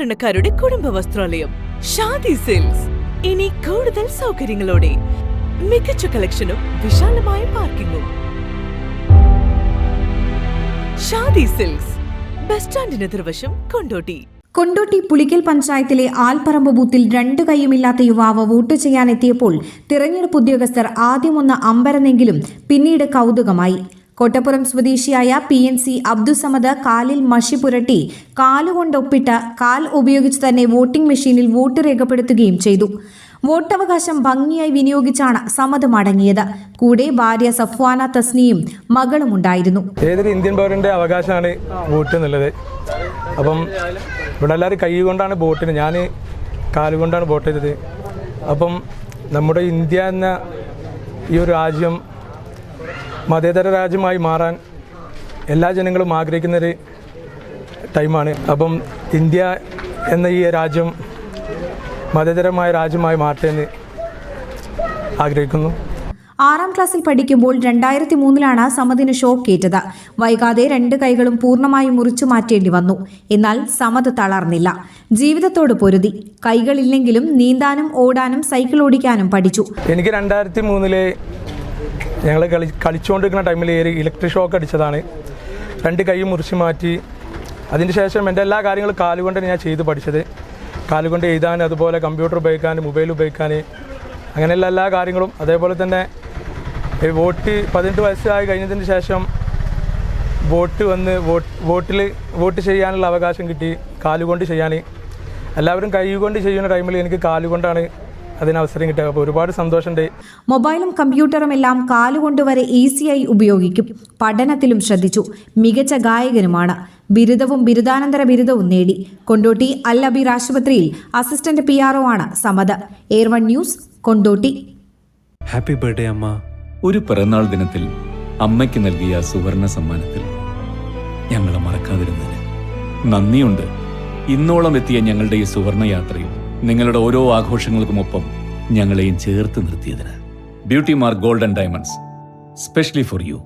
സാധാരണക്കാരുടെ കുടുംബ വസ്ത്രാലയം ഷാദി സിൽക്സ്. ഇനി കൂടുതൽ സൗകര്യങ്ങളോടെ മികച്ച കളക്ഷനും വിശാലമായ പാർക്കിങ്ങും. ഷാദി സിൽക്സ് ബസ് സ്റ്റാൻഡിന് എതിർവശം കൊണ്ടോട്ടി. കൊണ്ടോട്ടി പുളിക്കൽ പഞ്ചായത്തിലെ ആൽപ്പറമ്പ് ബൂത്തിൽ രണ്ടു കൈയുമില്ലാത്ത യുവാവ് വോട്ട് ചെയ്യാനെത്തിയപ്പോൾ തിരഞ്ഞെടുപ്പ് ഉദ്യോഗസ്ഥർ ആദ്യമൊന്ന് അമ്പരന്നെങ്കിലും പിന്നീട് കൗതുകമായി. കോട്ടപ്പുറം സ്വദേശിയായ പി എൻ സി അബ്ദുസമദ് കാലിൽ മഷി പുരട്ടി കാലുകൊണ്ട് കാലുകൊണ്ടൊപ്പിട്ട് കാൽ ഉപയോഗിച്ച് തന്നെ വോട്ടിംഗ് മെഷീനിൽ വോട്ട് രേഖപ്പെടുത്തുകയും ചെയ്തു. വോട്ടവകാശം ഭംഗിയായി വിനിയോഗിച്ചാണ് സമദ് മടങ്ങിയത്. കൂടെ ഭാര്യ സഫ്വാന തസ്നിയും മകളും ഉണ്ടായിരുന്നു. ഏതൊരു ഇന്ത്യൻ പൗരന്റെ അവകാശമാണ് വോട്ട് എന്നുള്ളത്. അപ്പം ഇവിടെ എല്ലാവരും കൈ കൊണ്ടാണ് വോട്ടിന്. ഞാൻ കാലുകൊണ്ടാണ് വോട്ട് ചെയ്തത്. അപ്പം നമ്മുടെ ഇന്ത്യ എന്ന ഈ ഒരു രാജ്യം മതേതര രാജ്യമായി മാറാൻ എല്ലാ ജനങ്ങളും ആഗ്രഹിക്കുന്നൊരു ടൈമാണ്. അപ്പം ഇന്ത്യ എന്ന ഈ രാജ്യം മതേതരമായ രാജ്യമായി മാറട്ടെ എന്ന് ആഗ്രഹിക്കുന്നു. ആറാം ക്ലാസ്സിൽ പഠിക്കുമ്പോൾ രണ്ടായിരത്തി മൂന്നിലാണ് ഷോക്ക് ഷോക്കേറ്റത് വൈകാതെ രണ്ട് കൈകളും പൂർണമായും മുറിച്ചു മാറ്റേണ്ടി വന്നു. എന്നാൽ സമത് തളർന്നില്ല. ജീവിതത്തോട് പൊരുതി. കൈകളില്ലെങ്കിലും നീന്താനും ഓടാനും സൈക്കിൾ ഓടിക്കാനും പഠിച്ചു. എനിക്ക് രണ്ടായിരത്തി മൂന്നിൽ ഞങ്ങൾ കളി കളിച്ചുകൊണ്ടിരിക്കുന്ന ടൈമിൽ ഏറി ഇലക്ട്രിക് ഷോക്ക് അടിച്ചതാണ്. രണ്ട് കൈ മുറിച്ച് മാറ്റി. അതിന് ശേഷം എന്റെ എല്ലാ കാര്യങ്ങളും കാലുകൊണ്ട് ഞാൻ ചെയ്ത് പഠിച്ചത്. കാലുകൊണ്ട് എഴുതാൻ അതുപോലെ കമ്പ്യൂട്ടർ ഉപയോഗിക്കാൻ മൊബൈൽ ഉപയോഗിക്കാൻ അങ്ങനെയുള്ള എല്ലാ കാര്യങ്ങളും. അതേപോലെ തന്നെ വോട്ട് പതിനെട്ട് വയസ്സായി കഴിഞ്ഞതിന് ശേഷം വോട്ട് വന്ന് വോട്ട് വോട്ടിൽ വോട്ട് ചെയ്യാനുള്ള അവകാശം കിട്ടി. കാലുകൊണ്ട് ചെയ്യാൻ എല്ലാവരും കൈ കൊണ്ട് ചെയ്യുന്ന ടൈമിൽ എനിക്ക് കാലുകൊണ്ടാണ് അതിന് അവസരം കിട്ടുക അപ്പോൾ ഒരുപാട് സന്തോഷമുണ്ട്. മൊബൈലും കമ്പ്യൂട്ടറും എല്ലാം കാലുകൊണ്ട് വരെ ഈസിയായി ഉപയോഗിക്കും. പഠനത്തിലും ശ്രദ്ധിച്ചു. മികച്ച ഗായകനുമാണ്. ബിരുദവും ബിരുദാനന്തര ബിരുദവും നേടി. കൊണ്ടോട്ടി അൽ അബീർ ആശുപത്രിയിൽ അസിസ്റ്റന്റ് പി ആർഒ ആണ് Samatha. Air one news Kondotty. Happy birthday അമ്മ. ഒരു പിറന്നാൾ ദിനത്തിൽ അമ്മയ്ക്ക് നൽകിയ സുവർണ സമ്മാനത്തിൽ ഞങ്ങളെ മറക്കാതിരുന്നതിന് നന്ദിയുണ്ട്. ഇന്നോളം എത്തിയ ഞങ്ങളുടെ ഈ സുവർണ യാത്രയിൽ നിങ്ങളുടെ ഓരോ ആഘോഷങ്ങൾക്കുമൊപ്പം ഞങ്ങളെയും ചേർത്ത് നിർത്തിയതിന് beauty mark golden diamonds specially for you.